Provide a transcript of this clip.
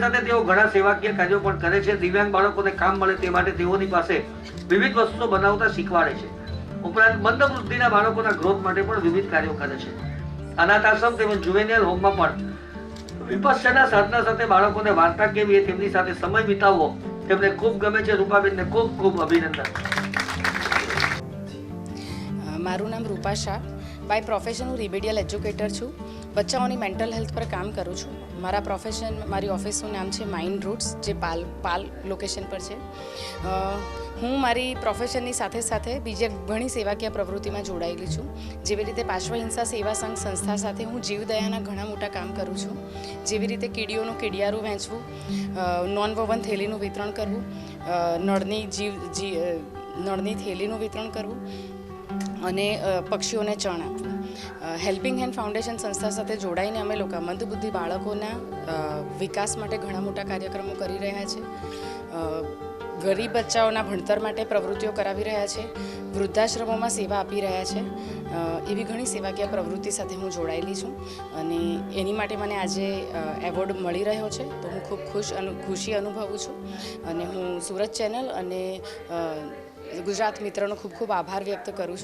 સાથે તેઓ ઘણા સેવાકીય કાર્યો પણ કરે છે. દિવ્યાંગ બાળકોને કામ મળે તે માટે તેઓની પાસે વિવિધ વસ્તુઓ બનાવતા શીખવાડે છે. ઉપરાંત મંદ વૃદ્ધિના બાળકોના ગ્રોથ માટે પણ વિવિધ કાર્યો કરે છે. અનાથ આશ્રમ તેમજ જુવેનિયલ હોમમાં પણ વિપස්සના સાધના સાથે બાળકોને વાર્તા કેવી તેમની સાથે સમય વિતાવવો તેમને ખૂબ ગમે છે. રૂપાબેનને ખૂબ ખૂબ અભિનંદન. મારું નામ રૂપા શાહ. બાય પ્રોફેશન હું રિબેડિયલ એજ્યુકેટર છું. બચ્ચાઓની મેન્ટલ હેલ્થ પર કામ કરું છું. મારા પ્રોફેશન મારી ઓફિસનું નામ છે માઇન્ડ રૂટ્સ જે પાલ પાલ લોકેશન પર છે. હું મારી પ્રોફેશનની સાથે સાથે બીજે ઘણી સેવાકીય પ્રવૃત્તિમાં જોડાયેલી છું. જેવી રીતે પાર્શ્વહિંસા સેવા સંઘ સંસ્થા સાથે હું જીવદયાના ઘણા મોટા કામ કરું છું. જેવી રીતે કીડીઓનું કીડિયારું વહેંચવું નોન વવન થેલીનું વિતરણ કરવું નળની જીવ, જી નળની થેલીનું વિતરણ કરવું અને પક્ષીઓને ચણ આપવું. હેલ્પિંગ હેન્ડ ફાઉન્ડેશન સંસ્થા સાથે જોડાઈને અમે લોકો મંદબુદ્ધિ બાળકોના વિકાસ માટે ઘણા મોટા કાર્યક્રમો કરી રહ્યા છે. ગરીબ બચ્ચાઓના ભણતર માટે પ્રવૃત્તિઓ કરાવી રહ્યા છે. વૃદ્ધાશ્રમોમાં સેવા આપી રહ્યા છે. એવી ઘણી સેવાકીય પ્રવૃત્તિ સાથે હું જોડાયેલી છું. અને એની માટે મને આજે એવોર્ડ મળી રહ્યો છે. તો હું ખૂબ ખુશ અનુ, ખુશી અનુભવું છું. અને હું સુરત ચેનલ અને ગુજરાત મિત્રનો ખૂબ ખૂબ આભાર વ્યક્ત કરું છું.